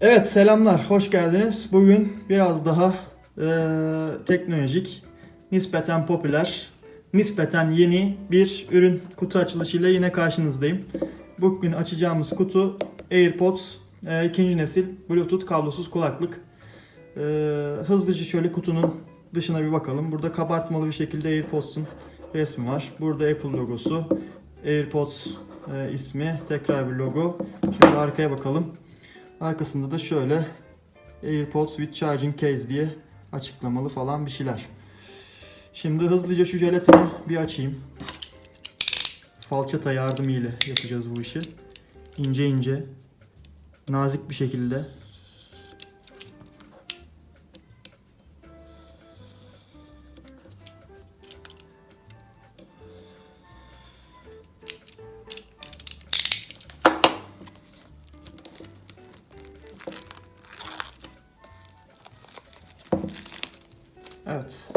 Evet selamlar, hoş geldiniz. Bugün biraz daha e, teknolojik, nispeten popüler, nispeten yeni bir ürün kutu açılışıyla yine karşınızdayım. Bugün açacağımız kutu AirPods e, ikinci nesil Bluetooth kablosuz kulaklık. E, hızlıca şöyle kutunun dışına bir bakalım. Burada kabartmalı bir şekilde AirPods'un resmi var. Burada Apple logosu, AirPods e, ismi, tekrar bir logo. Şimdi arkaya bakalım. Arkasında da şöyle AirPods with charging case diye açıklamalı falan bir şeyler. Şimdi hızlıca şu jelatini bir açayım. Falçata yardımıyla yapacağız bu işi. İnce ince, nazik bir şekilde. Evet.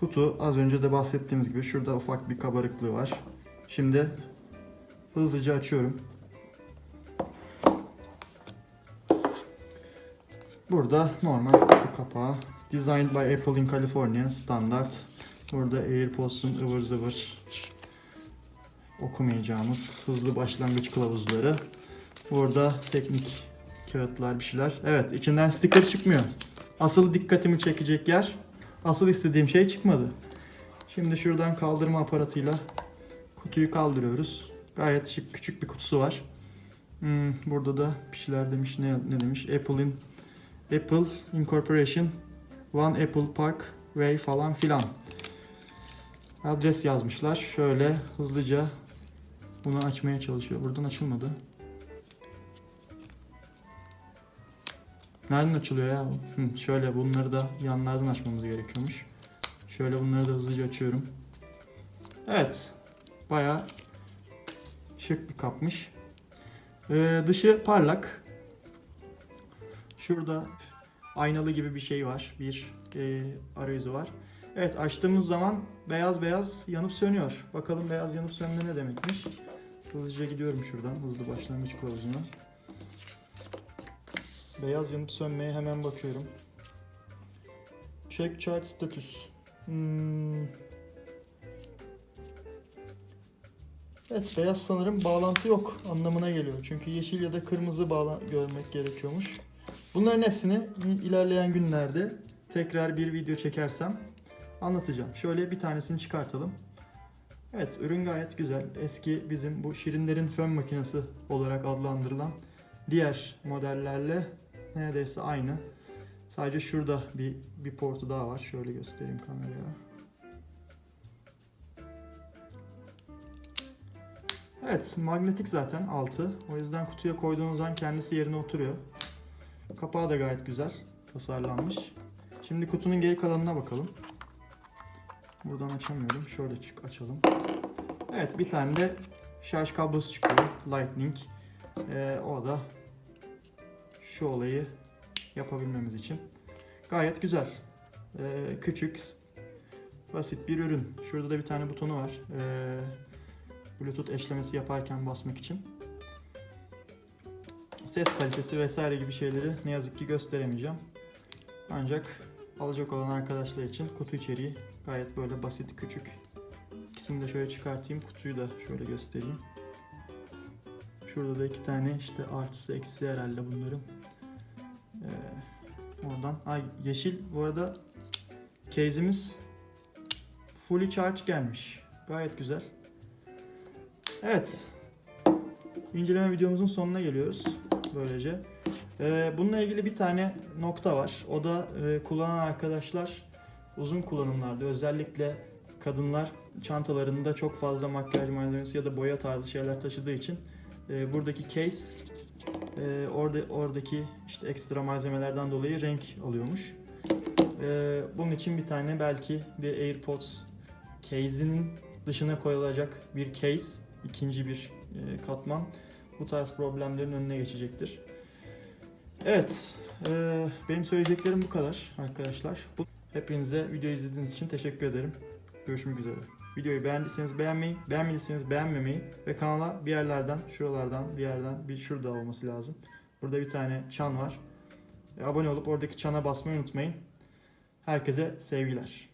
Kutu az önce de bahsettiğimiz gibi şurada ufak bir kabarıklığı var. Şimdi hızlıca açıyorum. Burada normal kutu kapağı. Designed by Apple in California standart. Burada AirPods'un ıvır zıvır okumayacağımız hızlı başlangıç kılavuzları. Burada teknik kağıtlar bir şeyler. Evet içinden sticker çıkmıyor. Asıl dikkatimi çekecek yer asıl istediğim şey çıkmadı. Şimdi şuradan kaldırma aparatıyla kutuyu kaldırıyoruz. Gayet şık küçük bir kutusu var. Hmm, burada da bir şeyler demiş. Ne, ne demiş? Apple'in Apple Incorporation One Apple Park Way falan filan. Adres yazmışlar. Şöyle hızlıca bunu açmaya çalışıyor. Buradan açılmadı. Nereden açılıyor ya? Hı, şöyle bunları da yanlardan açmamız gerekiyormuş. Şöyle bunları da hızlıca açıyorum. Evet. Baya şık bir kapmış. Ee, dışı parlak. Şurada aynalı gibi bir şey var. Bir e, arayüzü var. Evet açtığımız zaman beyaz beyaz yanıp sönüyor. Bakalım beyaz yanıp sönme ne demekmiş. Hızlıca gidiyorum şuradan hızlı başlangıç kılavuzuna. Beyaz yanıp sönmeye hemen bakıyorum. Check chart status. Hmm. Evet beyaz sanırım bağlantı yok anlamına geliyor. Çünkü yeşil ya da kırmızı bağla görmek gerekiyormuş. Bunların hepsini ilerleyen günlerde tekrar bir video çekersem anlatacağım. Şöyle bir tanesini çıkartalım. Evet ürün gayet güzel. Eski bizim bu şirinlerin fön makinesi olarak adlandırılan diğer modellerle neredeyse aynı. Sadece şurada bir bir portu daha var. Şöyle göstereyim kameraya. Evet, magnetik zaten altı. O yüzden kutuya koyduğunuz an kendisi yerine oturuyor. Kapağı da gayet güzel tasarlanmış. Şimdi kutunun geri kalanına bakalım. Buradan açamıyorum. Şöyle çık açalım. Evet, bir tane de şarj kablosu çıkıyor. Lightning. Ee, o da şu olayı yapabilmemiz için. Gayet güzel. Ee, küçük, basit bir ürün. Şurada da bir tane butonu var. Ee, Bluetooth eşlemesi yaparken basmak için. Ses kalitesi vesaire gibi şeyleri ne yazık ki gösteremeyeceğim. Ancak alacak olan arkadaşlar için kutu içeriği gayet böyle basit, küçük. İkisini de şöyle çıkartayım. Kutuyu da şöyle göstereyim. Şurada da iki tane işte artısı eksi herhalde bunların. Ee, oradan. Ay yeşil bu arada case'imiz fully charge gelmiş. Gayet güzel. Evet. İnceleme videomuzun sonuna geliyoruz. Böylece. Ee, bununla ilgili bir tane nokta var. O da e, kullanan arkadaşlar uzun kullanımlarda özellikle kadınlar çantalarında çok fazla makyaj malzemesi ya da boya tarzı şeyler taşıdığı için e, buradaki case e, orada oradaki işte ekstra malzemelerden dolayı renk alıyormuş. E, bunun için bir tane belki bir AirPods case'inin dışına koyulacak bir case, ikinci bir e, katman bu tarz problemlerin önüne geçecektir. Evet, e, benim söyleyeceklerim bu kadar arkadaşlar. Bu, hepinize video izlediğiniz için teşekkür ederim. Görüşmek üzere. Videoyu beğendiyseniz beğenmeyi, beğenmediyseniz beğenmemeyi ve kanala bir yerlerden, şuralardan, bir yerden, bir şurada olması lazım. Burada bir tane çan var. E, abone olup oradaki çana basmayı unutmayın. Herkese sevgiler.